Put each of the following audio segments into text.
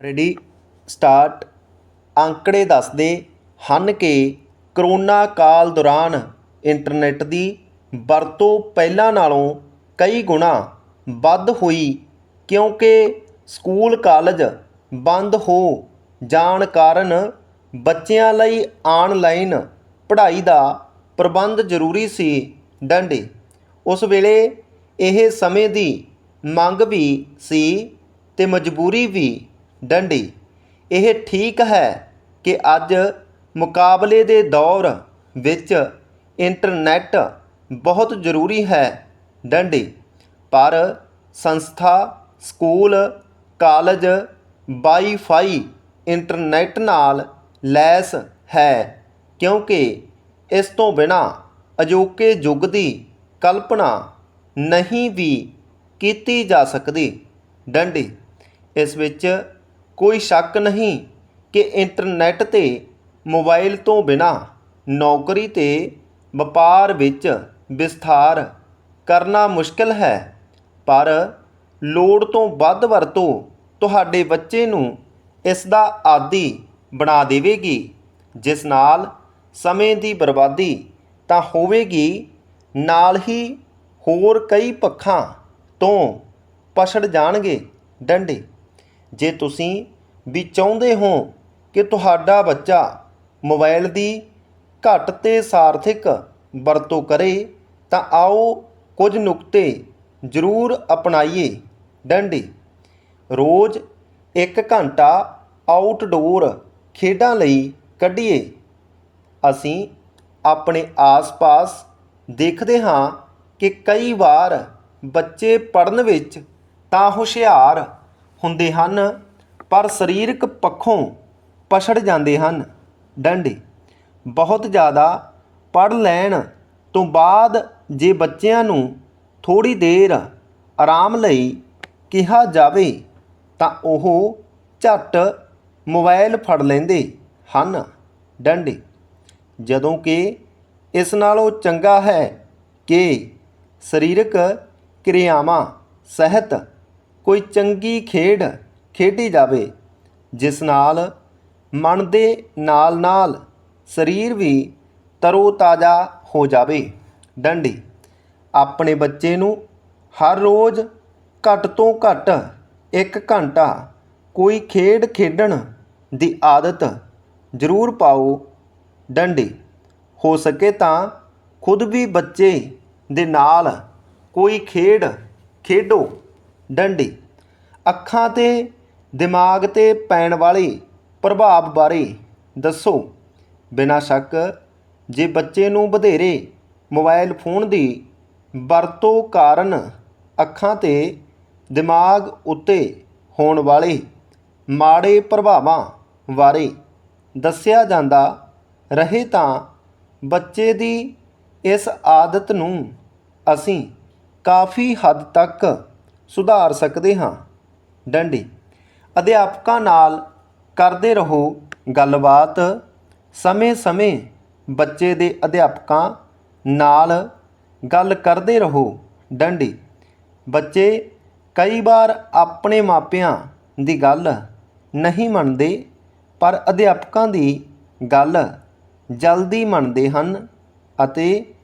Ready, start. ਅੰਕੜੇ ਦੱਸਦੇ ਹਨ ਕਿ ਕਰੋਨਾ ਕਾਲ ਦੌਰਾਨ ਇੰਟਰਨੈੱਟ ਦੀ ਵਰਤੋਂ ਪਹਿਲਾਂ ਨਾਲੋਂ ਕਈ ਗੁਣਾ ਵੱਧ ਹੋਈ, ਕਿਉਂਕਿ ਸਕੂਲ, ਕਾਲਜ ਬੰਦ ਹੋ ਜਾਣ ਕਾਰਨ ਬੱਚਿਆਂ ਲਈ ਆਨਲਾਈਨ ਪੜ੍ਹਾਈ ਦਾ ਪ੍ਰਬੰਧ ਜ਼ਰੂਰੀ ਸੀ ਡੰਡੇ। ਉਸ ਵੇਲੇ ਇਹ ਸਮੇਂ ਦੀ ਮੰਗ ਵੀ ਸੀ ਅਤੇ ਮਜਬੂਰੀ ਵੀ ਡੰਡੀ। ਇਹ ਠੀਕ ਹੈ ਕਿ ਅੱਜ ਮੁਕਾਬਲੇ ਦੇ ਦੌਰ ਵਿੱਚ ਇੰਟਰਨੈੱਟ ਬਹੁਤ ਜ਼ਰੂਰੀ ਹੈ ਡੰਡੀ। ਪਰ ਸੰਸਥਾ, ਸਕੂਲ, ਕਾਲਜ ਵਾਈਫਾਈ ਇੰਟਰਨੈੱਟ ਨਾਲ ਲੈਸ ਹੈ ਕਿਉਂਕਿ ਇਸ ਤੋਂ ਬਿਨਾਂ ਅਜੋਕੇ ਯੁੱਗ ਦੀ ਕਲਪਨਾ ਨਹੀਂ ਵੀ ਕੀਤੀ ਜਾ ਸਕਦੀ। ਡੰਡੀ, ਇਸ ਵਿੱਚ ਕੋਈ ਸ਼ੱਕ ਨਹੀਂ ਕਿ ਇੰਟਰਨੈੱਟ ਤੇ ਮੋਬਾਈਲ ਤੋਂ ਬਿਨਾਂ ਨੌਕਰੀ ਤੇ ਵਪਾਰ ਵਿੱਚ ਵਿਸਥਾਰ ਕਰਨਾ ਮੁਸ਼ਕਲ ਹੈ। ਪਰ ਲੋੜ ਤੋਂ ਵੱਧ ਵਰਤੋਂ ਤੁਹਾਡੇ ਬੱਚੇ ਨੂੰ ਇਸ ਦਾ ਆਦੀ ਬਣਾ ਦੇਵੇਗੀ, ਜਿਸ ਨਾਲ ਸਮੇਂ ਦੀ ਬਰਬਾਦੀ ਤਾਂ ਹੋਵੇਗੀ। ਨਾਲ ਹੀ ਹੋਰ ਕਈ ਪੱਖਾਂ ਤੋਂ ਪਛੜ ਜਾਣਗੇ ਡੰਡੇ। ਜੇ ਤੁਸੀਂ ਵੀ ਚਾਹੁੰਦੇ ਹੋ ਕਿ ਤੁਹਾਡਾ ਬੱਚਾ ਮੋਬਾਈਲ ਦੀ ਘੱਟ ਤੇ ਸਾਰਥਿਕ ਵਰਤੋਂ ਕਰੇ, ਤਾਂ ਆਓ ਕੁਝ ਨੁਕਤੇ ਜ਼ਰੂਰ ਅਪਣਾਈਏ। ਡੰਡੀ। ਰੋਜ਼ 1 ਘੰਟਾ ਆਊਟਡੋਰ ਖੇਡਾਂ ਲਈ ਕੱਢੀਏ। ਅਸੀਂ ਆਪਣੇ ਆਸ-ਪਾਸ ਦੇਖਦੇ ਹਾਂ ਕਿ ਕਈ ਵਾਰ ਬੱਚੇ ਪੜ੍ਹਨ ਵਿੱਚ ਤਾਂ ਹੁਸ਼ਿਆਰ ਹੁੰਦੇ ਹਨ, ਪਰ ਸਰੀਰਕ ਪੱਖੋਂ ਪਛੜ ਜਾਂਦੇ ਹਨ। ਡੰਡੇ। ਬਹੁਤ ਜ਼ਿਆਦਾ ਪੜ੍ਹ ਲੈਣ ਤੋਂ ਬਾਅਦ ਜੇ ਬੱਚਿਆਂ ਨੂੰ ਥੋੜੀ ਦੇਰ ਆਰਾਮ ਲਈ ਕਿਹਾ ਜਾਵੇ, ਤਾਂ ਉਹ ਝੱਟ ਮੋਬਾਈਲ ਫੜ ਲੈਂਦੇ ਹਨ। ਡੰਡੇ। ਜਦੋਂ ਕਿ ਇਸ ਨਾਲੋਂ ਚੰਗਾ ਹੈ ਕਿ ਸਰੀਰਕ ਕਿਰਿਆਵਾਂ, ਸਹਿਤ ਕੋਈ ਚੰਗੀ ਖੇਡ ਖੇਡੀ ਜਾਵੇ, ਜਿਸ ਨਾਲ ਮਨ ਦੇ ਨਾਲ-ਨਾਲ ਸਰੀਰ ਵੀ ਤਰੋ-ਤਾਜ਼ਾ ਹੋ ਜਾਵੇ। ਡੰਡੀ, ਆਪਣੇ ਬੱਚੇ ਨੂੰ ਹਰ ਰੋਜ਼ ਘੱਟ ਤੋਂ ਘੱਟ 1 ਘੰਟਾ ਕੋਈ ਖੇਡ ਖੇਡਣ ਦੀ ਆਦਤ ਜ਼ਰੂਰ ਪਾਓ। ਡੰਡੀ, ਹੋ ਸਕੇ ਤਾਂ ਖੁਦ ਵੀ ਬੱਚੇ ਦੇ ਨਾਲ ਕੋਈ ਖੇਡ ਖੇਡੋ। ਡੰਡੀ। ਅੱਖਾਂ ਤੇ, ਦਿਮਾਗ ਤੇ ਪੈਣ ਵਾਲੇ ਪ੍ਰਭਾਵ ਬਾਰੇ ਦੱਸੋ। ਬਿਨਾਂ ਸ਼ੱਕ, ਜੇ ਬੱਚੇ ਨੂੰ ਵਧੇਰੇ ਮੋਬਾਈਲ ਫੋਨ ਦੀ ਵਰਤੋਂ ਕਾਰਨ ਅੱਖਾਂ ਤੇ ਦਿਮਾਗ ਉੱਤੇ ਹੋਣ ਵਾਲੇ ਮਾੜੇ ਪ੍ਰਭਾਵਾਂ ਬਾਰੇ ਦੱਸਿਆ ਜਾਂਦਾ ਰਹੇ ਤਾਂ ਬੱਚੇ ਦੀ ਇਸ ਆਦਤ ਨੂੰ ਅਸੀਂ ਕਾਫੀ ਹੱਦ ਤੱਕ ਸੁਧਾਰ ਸਕਦੇ ਹਾਂ। ਡੰਡੀ, ਅਧਿਆਪਕਾਂ ਨਾਲ ਕਰਦੇ ਰਹੋ ਗੱਲਬਾਤ। ਸਮੇਂ-ਸਮੇਂ ਬੱਚੇ ਦੇ ਅਧਿਆਪਕਾਂ ਨਾਲ ਗੱਲ ਕਰਦੇ ਰਹੋ। ਡੰਡੀ, ਬੱਚੇ ਕਈ ਵਾਰ ਆਪਣੇ ਮਾਪਿਆਂ ਦੀ ਗੱਲ ਨਹੀਂ ਮੰਨਦੇ, ਪਰ ਅਧਿਆਪਕਾਂ ਦੀ ਗੱਲ ਜਲਦੀ ਮੰਨਦੇ ਹਨ ਅਤੇ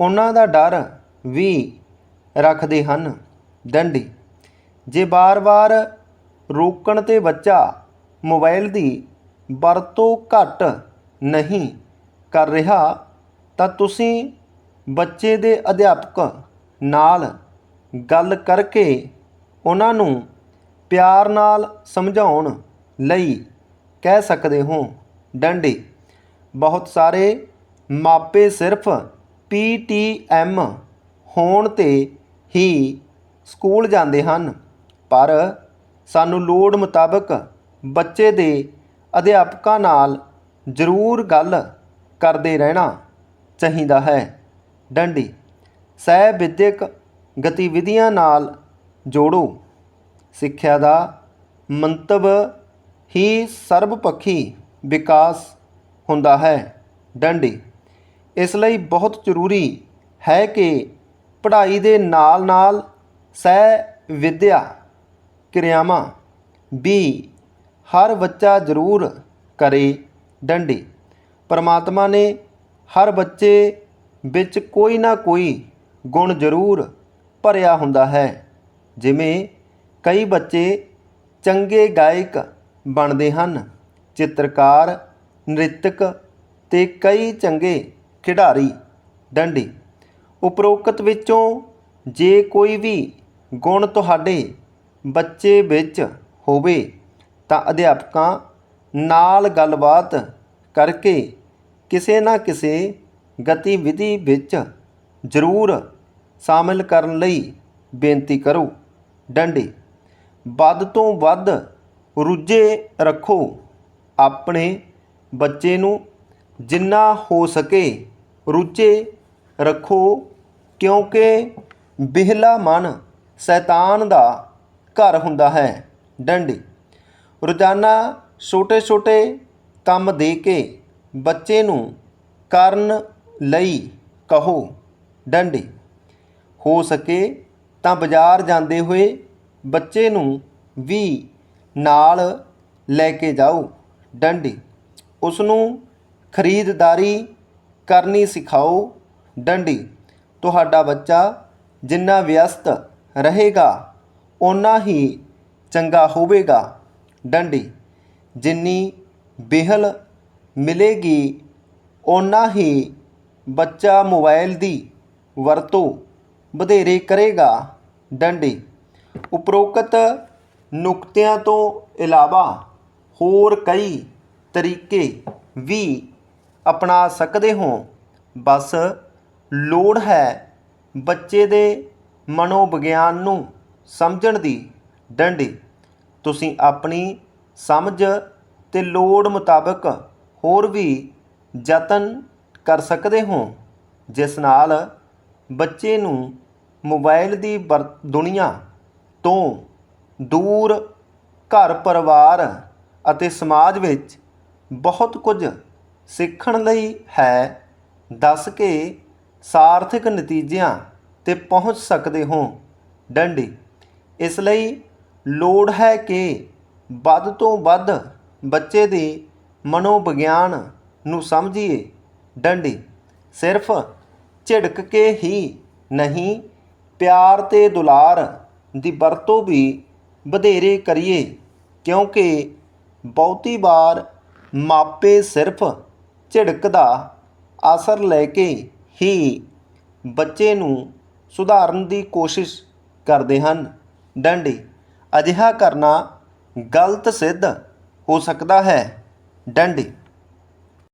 ਉਹਨਾਂ ਦਾ ਡਰ ਵੀ ਰੱਖਦੇ ਹਨ। ਡੰਡੀ। ਜੇ ਵਾਰ ਵਾਰ ਰੋਕਣ ਤੇ ਬੱਚਾ ਮੋਬਾਈਲ ਦੀ ਵਰਤੋਂ ਘੱਟ ਨਹੀਂ ਕਰ ਰਿਹਾ, ਤਾਂ ਤੁਸੀਂ ਬੱਚੇ ਦੇ ਅਧਿਆਪਕ ਨਾਲ ਗੱਲ ਕਰਕੇ ਉਹਨਾਂ ਨੂੰ ਪਿਆਰ ਨਾਲ ਸਮਝਾਉਣ ਲਈ ਕਹਿ ਸਕਦੇ ਹੋ। ਡੰਡੀ। ਬਹੁਤ ਸਾਰੇ ਮਾਪੇ ਸਿਰਫ ਪੀਟੀਐਮ ਹੋਣ ਤੇ ਹੀ ਸਕੂਲ ਜਾਂਦੇ ਹਨ, ਪਰ ਸਾਨੂੰ ਲੋੜ ਮੁਤਾਬਕ ਬੱਚੇ ਦੇ ਅਧਿਆਪਕਾਂ ਨਾਲ ਜ਼ਰੂਰ ਗੱਲ ਕਰਦੇ ਰਹਿਣਾ ਚਾਹੀਦਾ ਹੈ। ਡੰਡੀ ਸਹਿ ਵਿਦਿਅਕ ਗਤੀਵਿਧੀਆਂ ਨਾਲ ਜੋੜੋ। ਸਿੱਖਿਆ ਦਾ ਮੰਤਵ ਹੀ ਸਰਬਪੱਖੀ ਵਿਕਾਸ ਹੁੰਦਾ ਹੈ। ਡੰਡੀ, ਇਸ ਲਈ ਬਹੁਤ ਜ਼ਰੂਰੀ ਹੈ ਕਿ ਪੜ੍ਹਾਈ ਦੇ ਨਾਲ-ਨਾਲ ਸਹਿ ਵਿਦਿਆ ਕਿਰਿਆਵਾਂ ਵੀ ਹਰ ਬੱਚਾ ਜ਼ਰੂਰ ਕਰੇ ਡੰਡੀ। ਪਰਮਾਤਮਾ ਨੇ ਹਰ ਬੱਚੇ ਵਿੱਚ ਕੋਈ ਨਾ ਕੋਈ ਗੁਣ ਜ਼ਰੂਰ ਭਰਿਆ ਹੁੰਦਾ ਹੈ। ਜਿਵੇਂ ਕਈ ਬੱਚੇ ਚੰਗੇ ਗਾਇਕ ਬਣਦੇ ਹਨ, ਚਿੱਤਰਕਾਰ, ਨ੍ਰਿਤਕ ਤੇ ਕਈ ਚੰਗੇ ਖਿਡਾਰੀ। ਡੰਡੀ ਉਪਰੋਕਤ ਵਿੱਚੋਂ ਜੇ ਕੋਈ ਵੀ ਗੁਣ ਤੁਹਾਡੇ ਬੱਚੇ ਵਿੱਚ ਹੋਵੇ ਤਾਂ ਅਧਿਆਪਕਾਂ ਨਾਲ ਗੱਲਬਾਤ ਕਰਕੇ ਕਿਸੇ ਨਾ ਕਿਸੇ ਗਤੀਵਿਧੀ ਵਿੱਚ ਜ਼ਰੂਰ ਸ਼ਾਮਿਲ ਕਰਨ ਲਈ ਬੇਨਤੀ ਕਰੋ। ਡੰਡੇ, ਵੱਧ ਤੋਂ ਵੱਧ ਰੁੱਝੇ ਰੱਖੋ ਆਪਣੇ ਬੱਚੇ ਨੂੰ, ਜਿੰਨਾ ਹੋ ਸਕੇ ਰੁੱਝੇ ਰੱਖੋ ਕਿਉਂਕਿ ਵਿਹਲਾ ਮਨ ਸ਼ੈਤਾਨ ਦਾ ਘਰ ਹੁੰਦਾ ਹੈ। ਡੰਡੀ। ਰੋਜ਼ਾਨਾ ਛੋਟੇ-ਛੋਟੇ ਕੰਮ ਦੇ ਕੇ ਬੱਚੇ ਨੂੰ ਕਰਨ ਲਈ ਕਹੋ, ਡੰਡੀ, ਹੋ ਸਕੇ ਤਾਂ ਬਾਜ਼ਾਰ ਜਾਂਦੇ ਹੋਏ ਬੱਚੇ ਨੂੰ ਵੀ ਨਾਲ ਲੈ ਕੇ ਜਾਓ। ਡੰਡੀ। ਉਸ ਨੂੰ ਖਰੀਦਦਾਰੀ ਕਰਨੀ ਸਿਖਾਓ। ਡੰਡੀ, ਤੁਹਾਡਾ ਬੱਚਾ ਜਿੰਨਾ ਵਿਅਸਤ ਰਹੇਗਾ, ਓਨਾ ਹੀ ਚੰਗਾ ਹੋਵੇਗਾ। ਡੰਡੀ, ਜਿੰਨੀ ਬਿਹਲ ਮਿਲੇਗੀ, ਓਨਾ ਹੀ ਬੱਚਾ ਮੋਬਾਈਲ ਦੀ ਵਰਤੋਂ ਵਧੇਰੇ ਕਰੇਗਾ। ਡੰਡੀ, ਉਪਰੋਕਤ ਨੁਕਤਿਆਂ ਤੋਂ ਇਲਾਵਾ ਹੋਰ ਕਈ ਤਰੀਕੇ ਵੀ ਅਪਣਾ ਸਕਦੇ ਹੋ। ਬਸ, ਲੋੜ ਹੈ ਬੱਚੇ ਦੇ ਮਨੋਵਿਗਿਆਨ ਨੂੰ ਸਮਝਣ ਦੀ ਡੰਡੀ। ਤੁਸੀਂ ਆਪਣੀ ਸਮਝ ਅਤੇ ਲੋੜ ਮੁਤਾਬਕ ਹੋਰ ਵੀ ਯਤਨ ਕਰ ਸਕਦੇ ਹੋ, ਜਿਸ ਨਾਲ ਬੱਚੇ ਨੂੰ ਮੋਬਾਈਲ ਦੀ ਵਰ, ਦੁਨੀਆ ਤੋਂ ਦੂਰ, ਘਰ ਪਰਿਵਾਰ ਅਤੇ ਸਮਾਜ ਵਿੱਚ ਬਹੁਤ ਕੁਝ ਸਿੱਖਣ ਲਈ ਹੈ। ਦੱਸ ਕੇ ਸਾਰਥਿਕ ਨਤੀਜਿਆਂ ਤੇ ਪਹੁੰਚ ਸਕਦੇ ਹੋ। ਡੰਡੀ, ਇਸ ਲਈ ਲੋੜ ਹੈ ਕਿ ਵੱਧ ਤੋਂ ਵੱਧ ਬੱਚੇ ਦੇ ਮਨੋਵਿਗਿਆਨ ਨੂੰ ਸਮਝੀਏ। ਡੰਡੀ, ਸਿਰਫ ਝਿੜਕ ਕੇ ਹੀ ਨਹੀਂ, ਪਿਆਰ ਤੇ ਦੁਲਾਰ ਦੀ ਵਰਤੋਂ ਵੀ ਵਧੇਰੇ ਕਰੀਏ, ਕਿਉਂਕਿ ਬਹੁਤੀ ਵਾਰ ਮਾਪੇ ਸਿਰਫ ਝਿੜਕ ਦਾ ਅਸਰ ਲੈ ਕੇ ਹੀ ਬੱਚੇ ਨੂੰ ਸੁਧਾਰਨ ਦੀ ਕੋਸ਼ਿਸ਼ ਕਰਦੇ ਹਨ। ਡੰਡੀ ਅਜਿਹਾ ਕਰਨਾ ਗਲਤ ਸਿੱਧ ਹੋ ਸਕਦਾ ਹੈ। ਡੰਡੀ